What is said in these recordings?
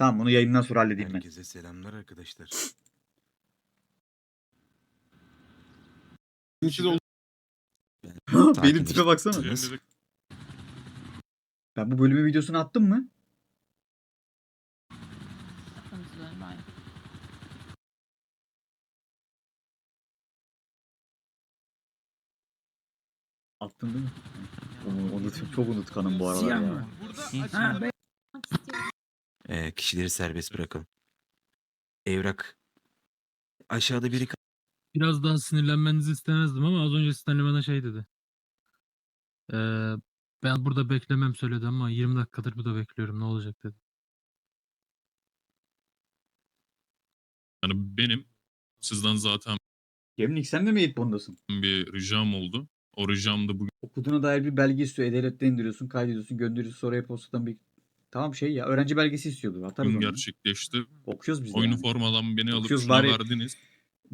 Tamam bunu yayından sonra halledeyim ben. Herkese selamlar arkadaşlar. Benim Takip tipe baksana. Ben bu bölümün videosunu attım mı? Attın değil mi? Onu, unut, çok unutkanım bu aralar ya. Hı. Ha, be- Ee, kişileri serbest bırakalım. Evrak. Aşağıda biri Biraz daha sinirlenmenizi istemezdim ama az önce Stanley bana şey dedi. Ee, ben burada beklemem söyledi ama 20 dakikadır burada bekliyorum ne olacak dedi. Yani benim sizden zaten Gemlik sen de mi Eğitbon'dasın? bir ricam oldu. O ricam da bugün Okuduğuna dair bir belge istiyor. E-Devlet'te indiriyorsun, kaydediyorsun, gönderiyorsun. Sonra e-postadan bir... Tamam şey ya. Öğrenci belgesi istiyordu. Atarız onu. gerçekleşti. Okuyoruz biz de Oyunu yani. formadan beni alıp Okuyoruz şuna bari. verdiniz.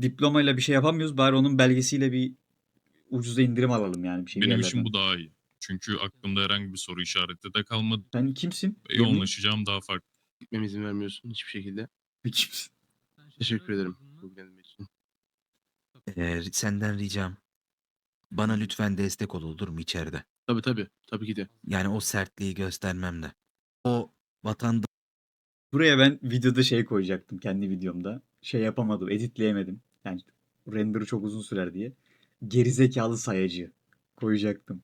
Diplomayla bir şey yapamıyoruz. Bari onun belgesiyle bir ucuza indirim alalım yani bir şey. bir Benim yerlerden. için bu daha iyi. Çünkü aklımda herhangi bir soru işareti de kalmadı. Sen kimsin? Ve Yoğunlaşacağım daha farklı. gitmeme izin vermiyorsun hiçbir şekilde. Gemlik kimsin? Teşekkür ederim. için. Ee, senden ricam. Bana lütfen destek ol olur mu içeride? Tabii tabii. Tabii ki de. Yani o sertliği göstermem de. O vatandaş Buraya ben videoda şey koyacaktım kendi videomda. Şey yapamadım, editleyemedim. Yani render'ı çok uzun sürer diye. Gerizekalı sayacı koyacaktım.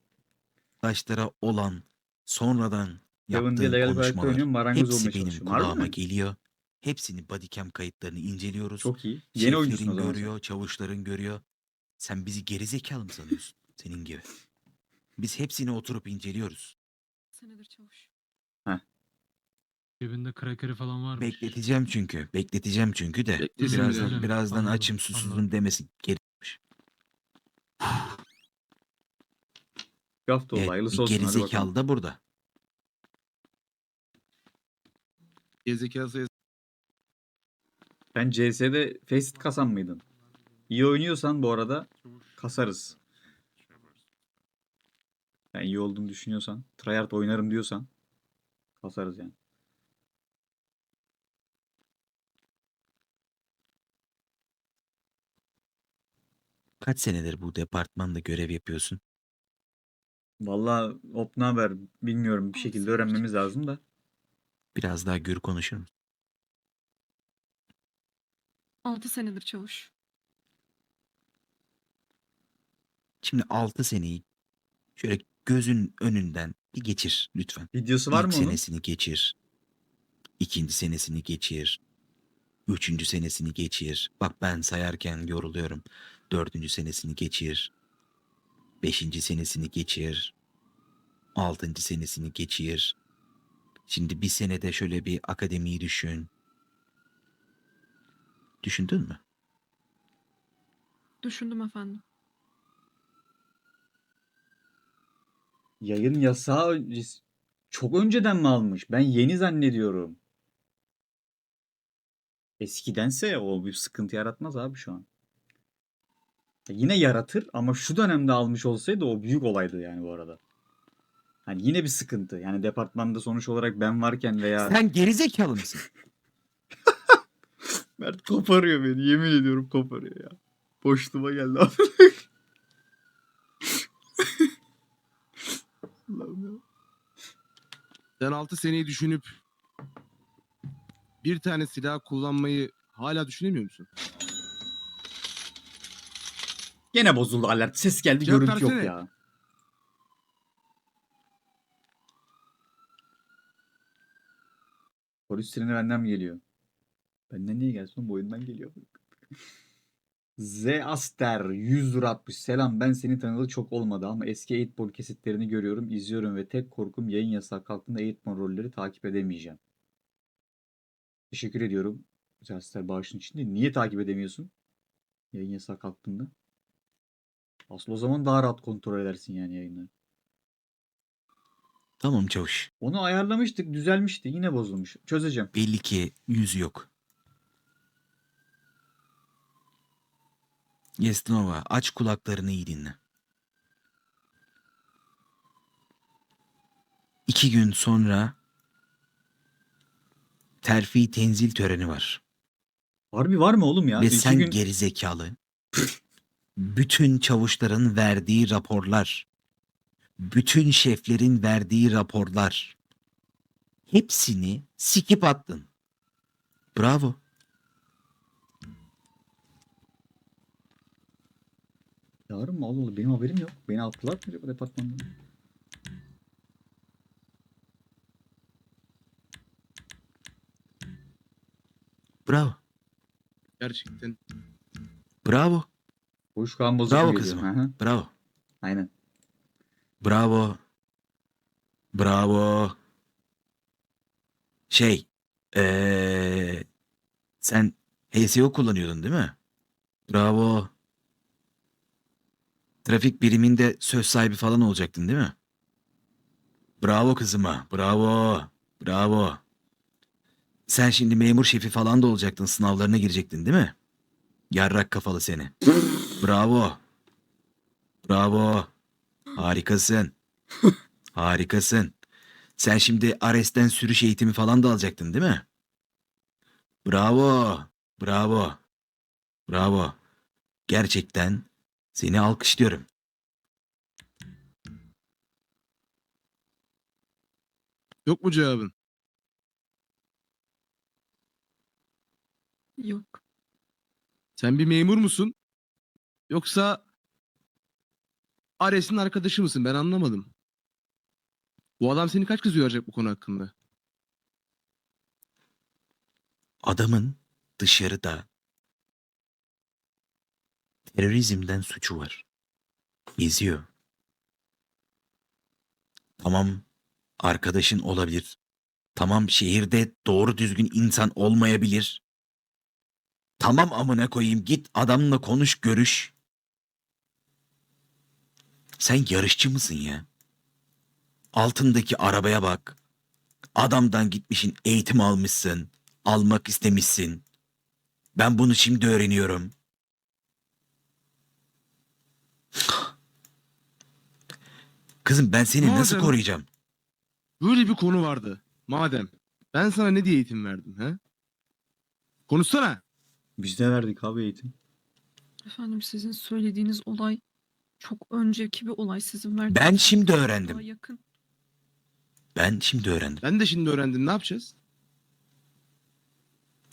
Arkadaşlara olan sonradan Devon diye yaptığın legal da konuşmalar marangoz hepsi olmaya benim çalışıyorum. Harbi kulağıma mi? geliyor. Hepsini bodycam kayıtlarını inceliyoruz. Çok iyi. Yeni oyuncusun o Şeflerin zaman. sen. görüyor, çavuşların görüyor. Sen bizi gerizekalı mı sanıyorsun? Senin gibi. Biz hepsini oturup inceliyoruz. senedir çavuş. Cebinde krakeri falan varmış. Bekleteceğim çünkü. Bekleteceğim çünkü de. Beklesin birazdan birazdan Anladım, açım susuzum anladım. demesin. Gerimiş. Bir hafta oldu. Evet, Hayırlısı bir olsun. Hadi bakalım. gerizekalı da burada. Gerizekalı sayısı Sen CS'de Faceit kasan mıydın? İyi oynuyorsan bu arada kasarız. Yani iyi olduğunu düşünüyorsan, tryhard oynarım diyorsan kasarız yani. Kaç senedir bu departmanda görev yapıyorsun? Vallahi hop ne haber bilmiyorum bir şekilde öğrenmemiz lazım da. Biraz daha gür konuşur musun? 6 senedir çavuş. Şimdi 6 seneyi şöyle gözün önünden bir geçir lütfen. Videosu var İlk mı onun? senesini geçir. İkinci senesini geçir. Üçüncü senesini geçir. Bak ben sayarken yoruluyorum. Dördüncü senesini geçir. Beşinci senesini geçir. Altıncı senesini geçir. Şimdi bir senede şöyle bir akademiyi düşün. Düşündün mü? Düşündüm efendim. Yayın yasağı çok önceden mi almış? Ben yeni zannediyorum. Eskidense o bir sıkıntı yaratmaz abi şu an. Yine yaratır ama şu dönemde almış olsaydı o büyük olaydı yani bu arada. Hani yine bir sıkıntı. Yani departmanda sonuç olarak ben varken veya Sen gerizekalı mısın? Mert koparıyor beni. Yemin ediyorum koparıyor ya. Boşluğuma geldi abi. Allah'ım ya. Sen 6 seneyi düşünüp bir tane silah kullanmayı hala düşünemiyor musun? Gene bozuldu alert. Ses geldi Cevap görüntü yok versene. ya. Polis treni benden mi geliyor? Benden niye gelsin oğlum? Bu oyundan geliyor. Z Aster 100 lira atmış. Selam ben seni tanıdığı çok olmadı ama eski 8 kesitlerini görüyorum, izliyorum ve tek korkum yayın yasağı kalktığında 8 rolleri takip edemeyeceğim. Teşekkür ediyorum. Z Aster bağışın içinde. Niye takip edemiyorsun? Yayın yasağı kalktığında. Asıl o zaman daha rahat kontrol edersin yani yayınları. Tamam çavuş. Onu ayarlamıştık, düzelmişti. Yine bozulmuş. Çözeceğim. Belli ki yüzü yok. Yestinova aç kulaklarını iyi dinle. İki gün sonra terfi tenzil töreni var. Harbi var mı oğlum ya? Ve İki sen gün- geri zekalı. bütün çavuşların verdiği raporlar, bütün şeflerin verdiği raporlar, hepsini sikip attın. Bravo. Yarın mı? Allah Allah benim haberim yok. Beni attılar mı acaba departmandan? Bravo. Gerçekten. Bravo. Uyuşkan bozuk Bravo geliyor? kızım. Bravo. Aynen. Bravo. Bravo. Şey, eee, sen HSO kullanıyordun değil mi? Bravo. Trafik biriminde söz sahibi falan olacaktın değil mi? Bravo kızıma. Bravo. Bravo. Sen şimdi memur şefi falan da olacaktın. Sınavlarına girecektin değil mi? Yarrak kafalı seni. Bravo. Bravo. Harikasın. Harikasın. Sen şimdi Ares'ten sürüş eğitimi falan da alacaktın değil mi? Bravo. Bravo. Bravo. Gerçekten seni alkışlıyorum. Yok mu cevabın? Yok. Sen bir memur musun? Yoksa Ares'in arkadaşı mısın? Ben anlamadım. Bu adam seni kaç kız uyaracak bu konu hakkında? Adamın dışarıda terörizmden suçu var. Geziyor. Tamam arkadaşın olabilir. Tamam şehirde doğru düzgün insan olmayabilir. Tamam amına koyayım git adamla konuş görüş. Sen yarışçı mısın ya? Altındaki arabaya bak. Adamdan gitmişin eğitim almışsın. Almak istemişsin. Ben bunu şimdi öğreniyorum. Kızım ben seni nasıl Madem- koruyacağım? Böyle bir konu vardı. Madem. Ben sana ne diye eğitim verdim he? Konuşsana. Biz de verdik abi eğitim. Efendim sizin söylediğiniz olay çok önceki bir olay sizin verdiğiniz. Ben şimdi daha öğrendim. yakın. Ben şimdi öğrendim. Ben de şimdi öğrendim. Ne yapacağız?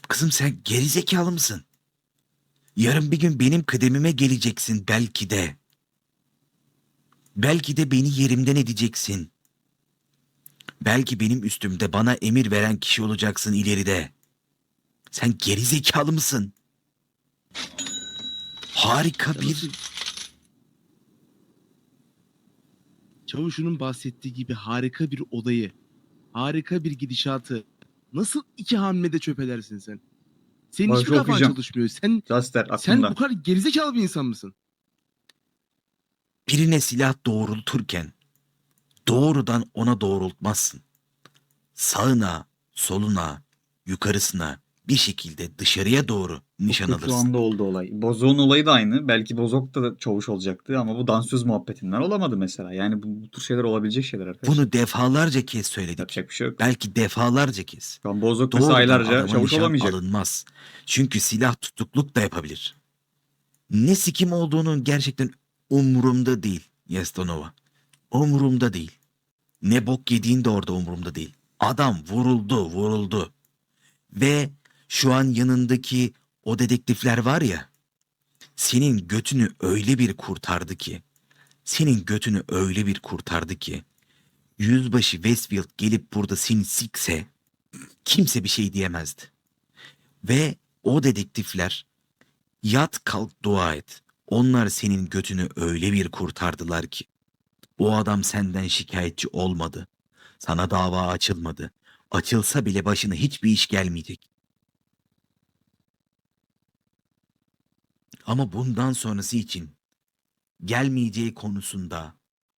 Kızım sen gerizekalı mısın? Yarın bir gün benim kıdemime geleceksin belki de. Belki de beni yerimden edeceksin. Belki benim üstümde bana emir veren kişi olacaksın ileride. Sen gerizekalı mısın? Harika bir Çavuşunun bahsettiği gibi harika bir olayı, harika bir gidişatı nasıl iki hamlede çöp edersin sen? Senin Bak, hiçbir kafan okuyacağım. çalışmıyor. Sen Jaster sen aklımda. bu kadar gerizekalı bir insan mısın? birine silah doğrulturken doğrudan ona doğrultmazsın. Sağına, soluna, yukarısına bir şekilde dışarıya doğru nişan Şu alırsın. anda oldu olay. Bozok'un olayı da aynı. Belki Bozok da çavuş olacaktı ama bu dansöz muhabbetinden olamadı mesela. Yani bu, bu tür şeyler olabilecek şeyler arkadaşlar. Bunu defalarca kez söyledik. Yapacak bir şey yok. Belki defalarca kez. Şu an Bozok mesela aylarca çavuş olamayacak. alınmaz. Çünkü silah tutukluk da yapabilir. Ne sikim olduğunu gerçekten umurumda değil Yestonova. Umurumda değil. Ne bok yediğin de orada umurumda değil. Adam vuruldu vuruldu. Ve şu an yanındaki o dedektifler var ya. Senin götünü öyle bir kurtardı ki. Senin götünü öyle bir kurtardı ki. Yüzbaşı Westfield gelip burada seni sikse kimse bir şey diyemezdi. Ve o dedektifler yat kalk dua et. Onlar senin götünü öyle bir kurtardılar ki. O adam senden şikayetçi olmadı. Sana dava açılmadı. Açılsa bile başına hiçbir iş gelmeyecek. Ama bundan sonrası için gelmeyeceği konusunda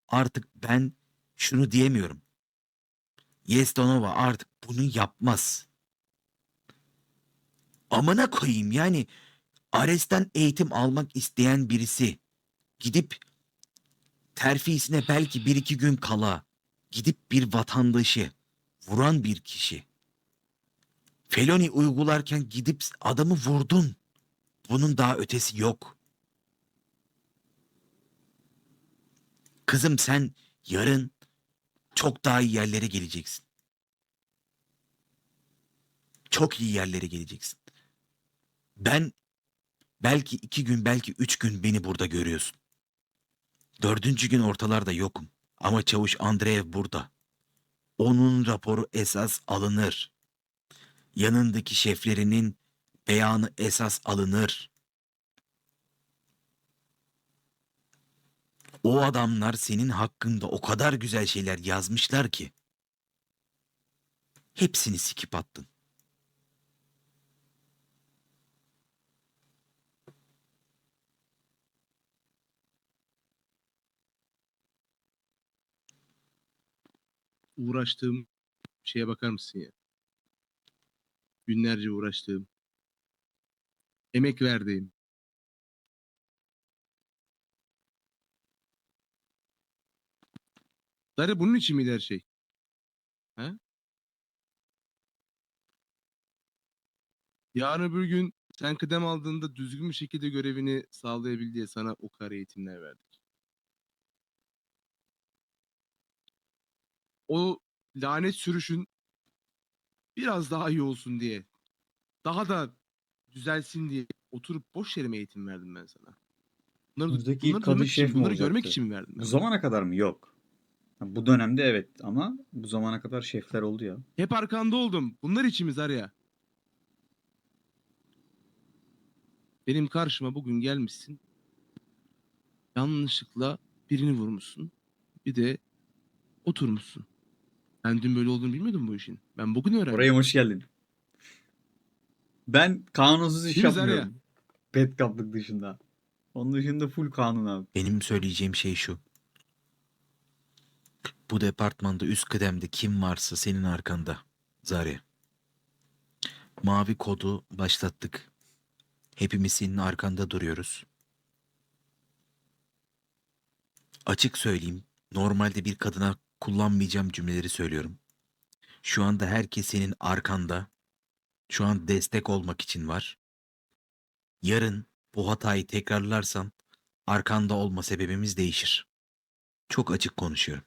artık ben şunu diyemiyorum. Yestonova artık bunu yapmaz. Amına koyayım yani Ares'ten eğitim almak isteyen birisi gidip terfisine belki bir iki gün kala gidip bir vatandaşı vuran bir kişi Feloni uygularken gidip adamı vurdun. Bunun daha ötesi yok. Kızım sen yarın çok daha iyi yerlere geleceksin. Çok iyi yerlere geleceksin. Ben belki iki gün belki üç gün beni burada görüyorsun. Dördüncü gün ortalarda yokum. Ama çavuş Andreev burada. Onun raporu esas alınır. Yanındaki şeflerinin beyanı esas alınır. O adamlar senin hakkında o kadar güzel şeyler yazmışlar ki. Hepsini sikip attın. Uğraştığım şeye bakar mısın ya? Günlerce uğraştığım, emek verdiğim, Darı bunun için miydi her şey? He? Yarın öbür gün sen kıdem aldığında düzgün bir şekilde görevini sağlayabil diye sana o kadar eğitimler verdik. O lanet sürüşün biraz daha iyi olsun diye, daha da düzelsin diye oturup boş yere mi eğitim verdim ben sana? Bunları, Önümüzdeki ilk kadın şef mi bunları görmek için mi verdim? Bu zamana kadar mı? Yok. Ha, Bu dönemde evet ama bu zamana kadar şefler oldu ya. Hep arkanda oldum. Bunlar içimiz araya. Benim karşıma bugün gelmişsin. Yanlışlıkla birini vurmuşsun. Bir de oturmuşsun. Ben dün böyle olduğunu bilmiyordum bu işin. Ben bugün öğrendim. Oraya hoş geldin. Ben kanunsuz iş Zarya? yapmıyorum. Pet kaplık dışında. Onun dışında full kanun abi. Benim söyleyeceğim şey şu. Bu departmanda üst kıdemde kim varsa senin arkanda. Zarya. Mavi kodu başlattık. Hepimiz senin arkanda duruyoruz. Açık söyleyeyim. Normalde bir kadına kullanmayacağım cümleleri söylüyorum. Şu anda herkes senin arkanda. Şu an destek olmak için var. Yarın bu hatayı tekrarlarsan arkanda olma sebebimiz değişir. Çok açık konuşuyorum.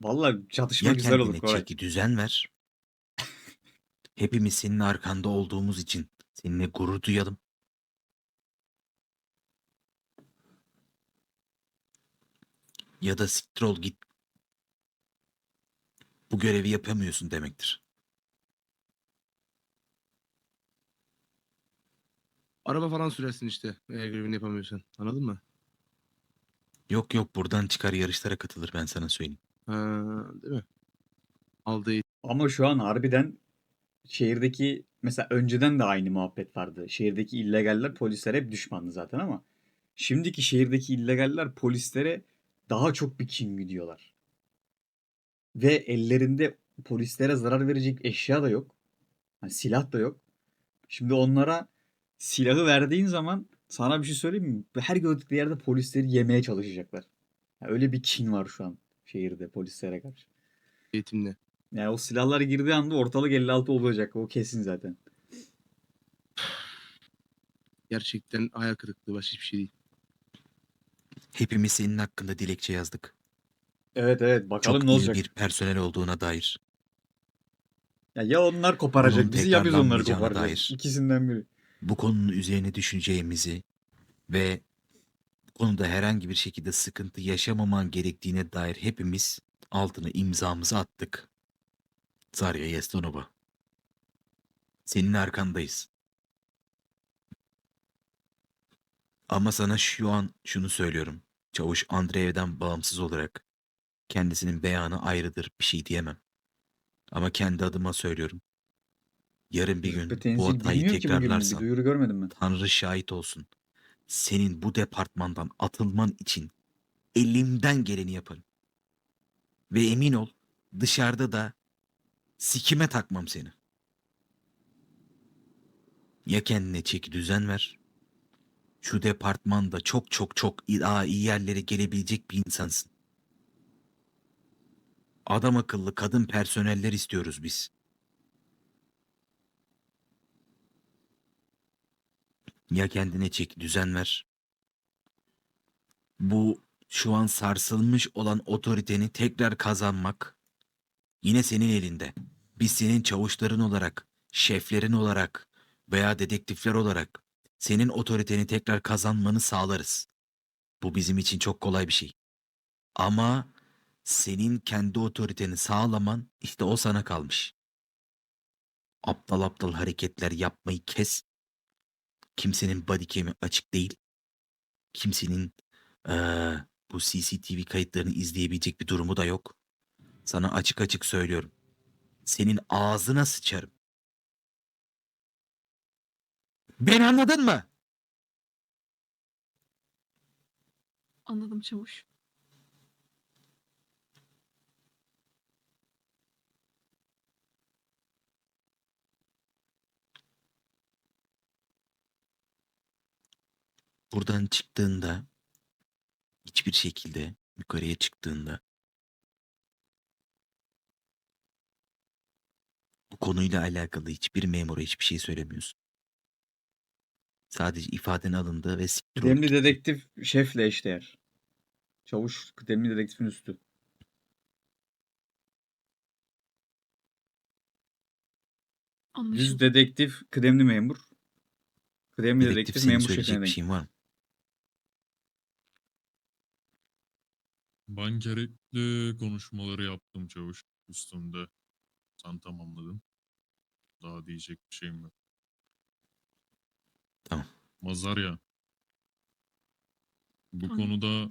Vallahi çatışma Ya güzel kendine olur Koray. çeki düzen ver. Hepimiz senin arkanda olduğumuz için seninle gurur duyalım. Ya da siktir ol git. Bu görevi yapamıyorsun demektir. Araba falan sürersin işte. Eğer görevini yapamıyorsan. Anladın mı? Yok yok buradan çıkar yarışlara katılır ben sana söyleyeyim. Ha, değil mi? Aldığı. Ama şu an harbiden şehirdeki mesela önceden de aynı muhabbet vardı. Şehirdeki illegaller polislere hep düşmandı zaten ama şimdiki şehirdeki illegaller polislere daha çok bir kin gidiyorlar. Ve ellerinde polislere zarar verecek eşya da yok. Hani silah da yok. Şimdi onlara silahı verdiğin zaman sana bir şey söyleyeyim mi? Her gördükleri yerde polisleri yemeye çalışacaklar. Yani öyle bir kin var şu an şehirde polislere karşı. eğitimle. Yani o silahlar girdiği anda ortalık 56 olacak. O kesin zaten. Gerçekten hayal kırıklığı başka hiçbir şey değil. Hepimiz senin hakkında dilekçe yazdık. Evet evet bakalım Çok ne iyi olacak. bir personel olduğuna dair. Ya, ya onlar koparacak Bunun bizi ya biz onları tekrarlanmayacağına koparacağız. dair. İkisinden biri. bu konunun üzerine düşüneceğimizi ve bu konuda herhangi bir şekilde sıkıntı yaşamaman gerektiğine dair hepimiz altına imzamızı attık. Zarya Yestonova. Senin arkandayız. Ama sana şu an şunu söylüyorum. Çavuş Andreev'den bağımsız olarak kendisinin beyanı ayrıdır bir şey diyemem. Ama kendi adıma söylüyorum. Yarın bir gün Rütbe bu hatayı bilmiyor ki bugün. Bir tekrarlarsan duyuru görmedim ben. Tanrı şahit olsun. Senin bu departmandan atılman için elimden geleni yaparım. Ve emin ol dışarıda da sikime takmam seni. Ya kendine çeki düzen ver. Şu departmanda çok çok çok daha iyi yerlere gelebilecek bir insansın. Adam akıllı kadın personeller istiyoruz biz. Ya kendine çek düzen ver. Bu şu an sarsılmış olan otoriteni tekrar kazanmak yine senin elinde. Biz senin çavuşların olarak, şeflerin olarak veya dedektifler olarak senin otoriteni tekrar kazanmanı sağlarız. Bu bizim için çok kolay bir şey. Ama senin kendi otoriteni sağlaman işte o sana kalmış. Aptal aptal hareketler yapmayı kes. Kimsenin body açık değil. Kimsenin eee, bu CCTV kayıtlarını izleyebilecek bir durumu da yok. Sana açık açık söylüyorum. Senin ağzına sıçarım. Beni anladın mı? Anladım çavuş. Buradan çıktığında hiçbir şekilde yukarıya çıktığında bu konuyla alakalı hiçbir memura hiçbir şey söylemiyorsun. Sadece ifaden alındı ve siktir Kıdemli dedektif şefle eşdeğer. Çavuş kıdemli dedektifin üstü. Düz Anlaşıldı. dedektif kıdemli memur. Kıdemli Dedektif dedektif, senin memur söyleyecek şefine bir denk. şeyin var mı? Ben gerekli konuşmaları yaptım çavuş üstümde. Sen tamamladın. Daha diyecek bir şeyim yok. Tamam. Mazarya. Bu Tamam. konuda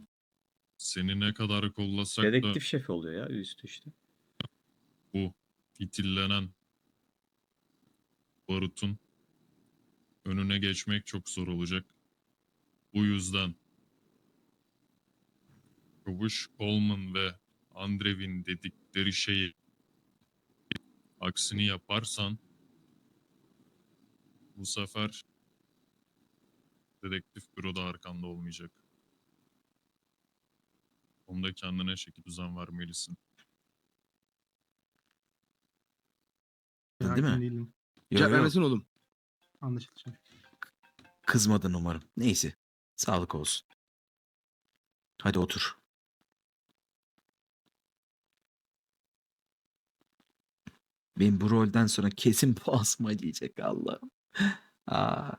seni ne kadar kollasak da Dedektif şefi oluyor ya üstü işte. bu fitillenen barutun önüne geçmek çok zor olacak. Bu yüzden Çavuş Coleman ve Andrev'in dedikleri şeyi aksini yaparsan bu sefer dedektif büroda arkanda olmayacak. Onda kendine şekil düzen vermelisin. Değil Hakim mi? değilim. Cevap yo, vermesene oğlum. Anlaşıldı şimdi. kızmadın umarım. Neyse. Sağlık olsun. Hadi otur. Benim bu rolden sonra kesin boğazıma diyecek Allah'ım. Aa.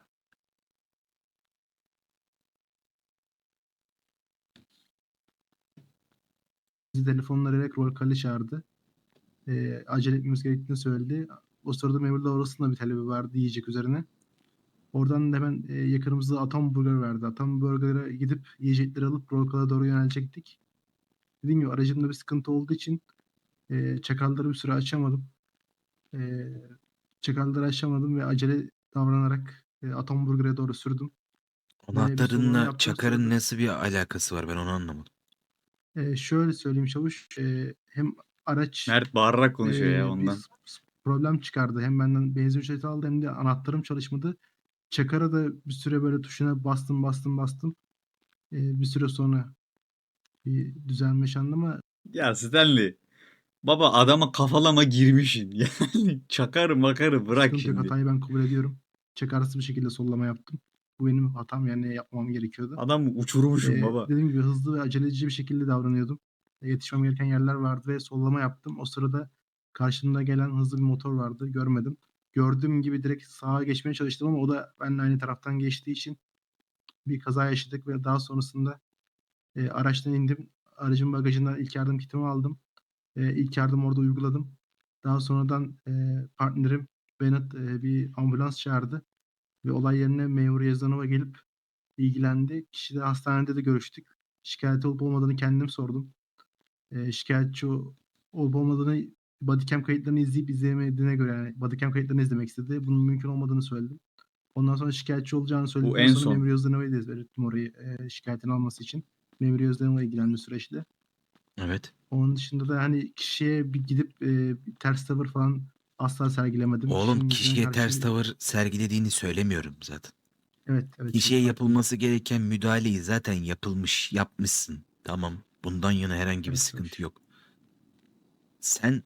Bizi telefonla arayerek rol kale çağırdı. Ee, acele etmemiz gerektiğini söyledi. O sırada memurda orasında bir talebi vardı yiyecek üzerine. Oradan da hemen e, yakınımızda Atom Burger verdi. Atom Burger'a gidip yiyecekleri alıp rol kale'e doğru yönelecektik. Dediğim gibi aracımda bir sıkıntı olduğu için e, çakalları bir süre açamadım. E, çakalları açamadım ve acele davranarak e, Atom Burger'e doğru sürdüm. Anahtarınla yaptığım Çakar'ın sırada- nasıl bir alakası var ben onu anlamadım. E, şöyle söyleyeyim çavuş. e, hem araç Mert bağırarak konuşuyor Ee, ya ondan. problem çıkardı. Hem benden benzin ücreti aldı hem de anahtarım çalışmadı. Çakar'a da bir süre böyle tuşuna bastım bastım bastım. Ee, bir süre sonra bir düzelme yaşandı ama Ya Stanley. Baba adama kafalama girmişsin. Yani çakarı makarı bırak sıkıntı yok. şimdi. Hatayı ben kabul ediyorum. Çakarsız bir şekilde sollama yaptım. Bu benim hatam yani yapmam gerekiyordu. Adam uçurmuşum Ee, baba. Dediğim gibi hızlı ve aceleci bir şekilde davranıyordum. E, Yetişmem gereken yerler vardı ve sollama yaptım. O sırada karşımda gelen hızlı bir motor vardı. Görmedim. Gördüğüm gibi direkt sağa geçmeye çalıştım ama o da benimle aynı taraftan geçtiği için bir kaza yaşadık ve daha sonrasında e, araçtan indim. Aracın bagajından ilk yardım kitimi aldım. E, ilk yardım orada uyguladım. Daha sonradan e, partnerim Bennett e, bir ambulans çağırdı ve olay yerine memur Yazanova gelip ilgilendi. Kişi de hastanede de görüştük. Şikayet olup olmadığını kendim sordum. Ee, şikayetçi ol- olup olmadığını bodycam kayıtlarını izleyip izleyemediğine göre yani bodycam kayıtlarını izlemek istedi. Bunun mümkün olmadığını söyledim. Ondan sonra şikayetçi olacağını söyledikten en sonra son. Memur Yazdanova'yı da belirttim orayı e, şikayetini alması için. Memur Yazdanova ilgilendi süreçte. Evet. Onun dışında da hani kişiye bir gidip e, bir ters tavır falan asla sergilemedim. Oğlum Kişinin kişiye yüzüne ters karşı- tavır sergilediğini söylemiyorum zaten. Evet, evet. Kişiye çok yapılması gereken müdahaleyi zaten yapılmış, yapmışsın. Tamam. Bundan yana herhangi bir Evet, sıkıntı hoş. yok. Sen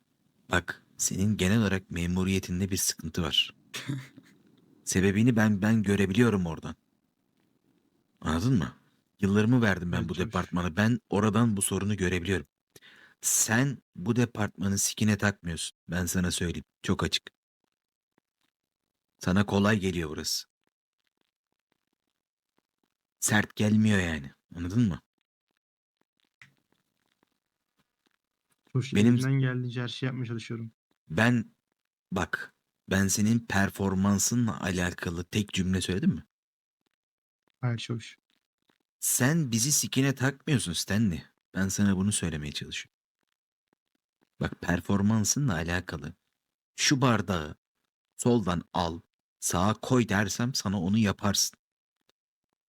bak senin genel olarak memuriyetinde bir sıkıntı var. Sebebini ben ben görebiliyorum oradan. Anladın mı? Yıllarımı verdim ben Evet, bu çavuş. departmana. Ben oradan bu sorunu görebiliyorum. Sen bu departmanı sikine takmıyorsun. Ben sana söyleyeyim. Çok açık. Sana kolay geliyor burası. Sert gelmiyor yani. Anladın mı? Çavuş Benim- elimden geldiğince her şeyi yapmaya çalışıyorum. Ben bak ben senin performansınla alakalı tek cümle söyledim mi? Hayır çavuş. Sen bizi sikine takmıyorsun Stanley. Ben sana bunu söylemeye çalışıyorum. Bak performansınla alakalı. Şu bardağı soldan al, sağa koy dersem sana onu yaparsın.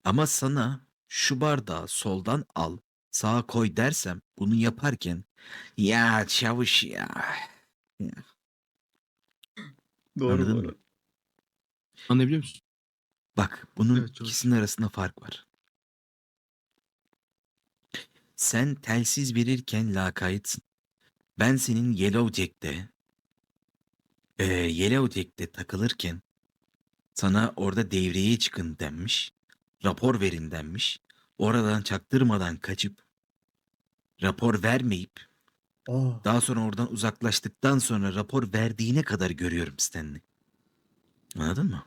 Ama sana şu bardağı soldan al, sağa koy dersem bunu yaparken ya çavuş ya. Doğru Anladın doğru. mı? Anlayabiliyor musun? Bak bunun Evet, çavuş. ikisinin arasında fark var. Sen telsiz verirken lakaytsın. Ben senin Yellow Jack'te eee Yellow Jack'te takılırken sana orada devreye çıkın denmiş. Rapor verin denmiş. Oradan çaktırmadan kaçıp rapor vermeyip Aa, daha sonra oradan uzaklaştıktan sonra rapor verdiğine kadar görüyorum Stanley. Anladın mı?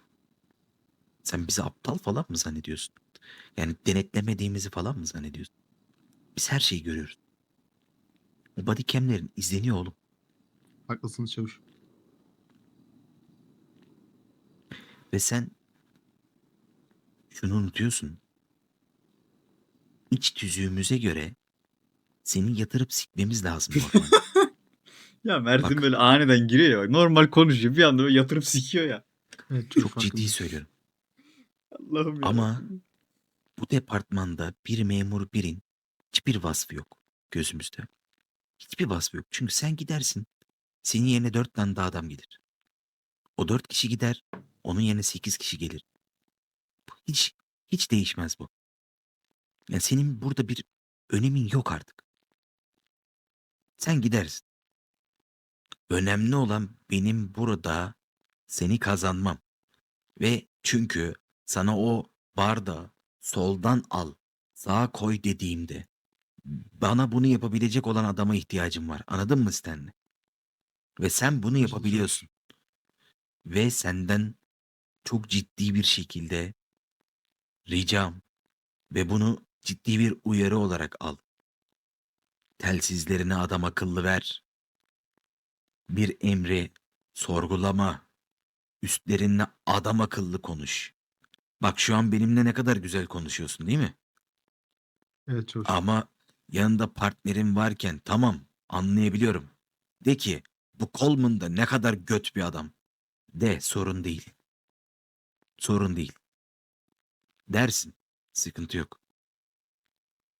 Sen bizi aptal falan mı zannediyorsun? Yani denetlemediğimizi falan mı zannediyorsun? Biz her şeyi görüyoruz. O bodycamlerin izleniyor oğlum. Haklısınız çavuş. Ve sen şunu unutuyorsun. İç tüzüğümüze göre seni yatırıp sikmemiz lazım normalde. ya Mert'in Bak. böyle aniden giriyor ya. bak, Normal konuşuyor. Bir anda böyle yatırıp sikiyor ya. Evet çavuş Çok ciddi söylüyorum. Allah'ım ya. Ama bu departmanda bir memur birin hiçbir vasfı yok gözümüzde. Hiçbir vasfı yok. Çünkü sen gidersin. Senin yerine dört tane daha adam gelir. O dört kişi gider. Onun yerine sekiz kişi gelir. Hiç, hiç değişmez bu. Yani senin burada bir önemin yok artık. Sen gidersin. Önemli olan benim burada seni kazanmam. Ve çünkü sana o bardağı soldan al, sağa koy dediğimde bana bunu yapabilecek olan adama ihtiyacım var. Anladın mı Stanley? Ve sen bunu yapabiliyorsun. Ve senden çok ciddi bir şekilde ricam ve bunu ciddi bir uyarı olarak al. Telsizlerini adam akıllı ver. Bir emri sorgulama. Üstlerinle adam akıllı konuş. Bak şu an benimle ne kadar güzel konuşuyorsun değil mi? Evet çavuş. Ama yanında partnerin varken tamam anlayabiliyorum. De ki bu Coleman da ne kadar göt bir adam. De sorun değil. Sorun değil. Dersin. Sıkıntı yok.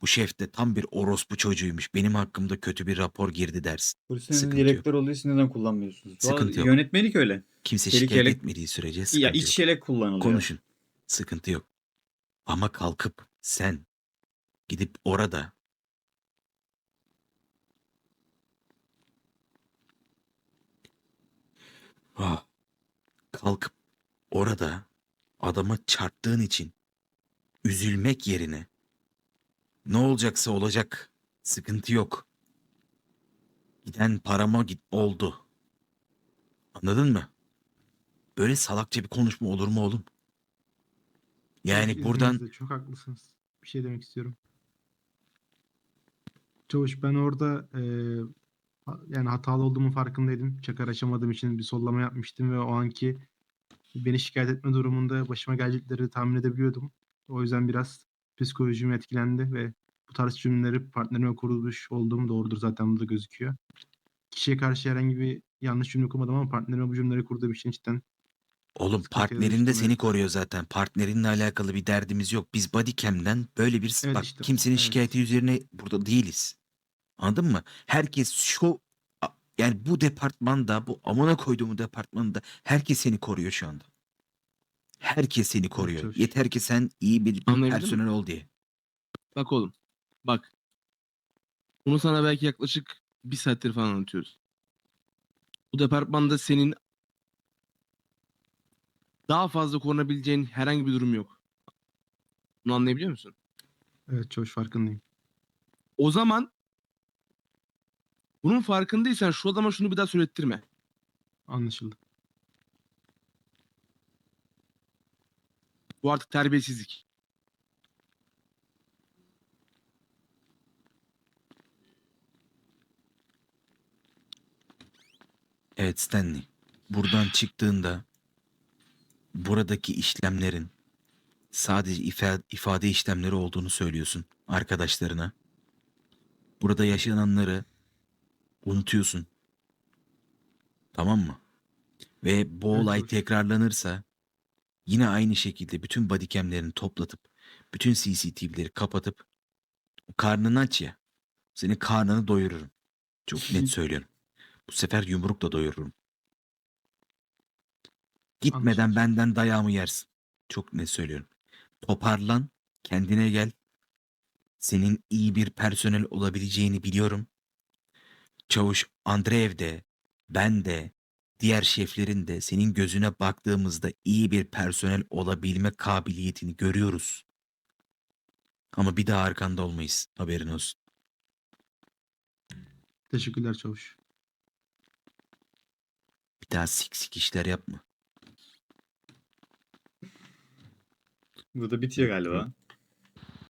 Bu şef de tam bir orospu çocuğuymuş. Benim hakkımda kötü bir rapor girdi dersin. Polisin Sıkıntı yok. direktör olduğu için neden kullanmıyorsunuz? Sıkıntı yok. Yönetmelik öyle. Kimse Çelik şikayet yelek- etmediği sürece Ya sıkıntı iç yok. yelek kullanılıyor. Konuşun. Sıkıntı yok. Ama kalkıp sen gidip orada Ah, kalkıp orada adama çarptığın için üzülmek yerine ne olacaksa olacak sıkıntı yok. Giden parama git oldu. Anladın mı? Böyle salakça bir konuşma olur mu oğlum? Yani Çavuş, buradan izninizle çok haklısınız. Bir şey demek istiyorum. Çavuş ben orada eee, ha- yani hatalı olduğumun farkındaydım. Çakar açamadığım için bir sollama yapmıştım ve o anki beni şikayet etme durumunda başıma gelecekleri tahmin edebiliyordum. O yüzden biraz psikolojim etkilendi ve bu tarz cümleleri partnerime kurulmuş olduğum doğrudur zaten burada gözüküyor. Kişiye karşı herhangi bir yanlış cümle kurmadım ama partnerime bu cümleleri kurduğum için cidden Oğlum partnerin de seni koruyor zaten. Partnerinle alakalı bir derdimiz yok. Biz bodycam'den böyle bir Evet bak işte, kimsenin evet. şikayeti üzerine burada değiliz. Anladın mı? Herkes şu a- yani bu departmanda bu amına koyduğum departmanda herkes seni koruyor şu anda. Herkes seni koruyor. çavuş. Yeter ki sen iyi bir Anlayabildin mi? personel ol diye. Bak oğlum. Bak. Bunu sana belki yaklaşık bir saattir falan anlatıyoruz. Bu departmanda senin daha fazla korunabileceğin herhangi bir durum yok. Bunu anlayabiliyor musun? Evet çavuş farkındayım. O zaman bunun farkındaysan şu adama şunu bir daha söylettirme. Anlaşıldı. Bu artık terbiyesizlik. Evet Stanley. Buradan çıktığında buradaki işlemlerin sadece ifa- ifade işlemleri olduğunu söylüyorsun arkadaşlarına. Burada yaşananları unutuyorsun. Tamam mı? Ve bu olay tekrarlanırsa yine aynı şekilde bütün bodycamlerini toplatıp bütün CCTV'leri kapatıp karnını aç ya. Senin karnını doyururum. Çok net söylüyorum. Bu sefer yumrukla doyururum. Gitmeden Anlaşıldı. benden dayağımı yersin. Çok net söylüyorum. Toparlan, kendine gel. Senin iyi bir personel olabileceğini biliyorum. Çavuş Andreev de, ben de, diğer şeflerin de senin gözüne baktığımızda iyi bir personel olabilme kabiliyetini görüyoruz. Ama bir daha arkanda olmayız. Haberin olsun. Teşekkürler çavuş. Bir daha sik sik işler yapma. Burada bitiyor galiba.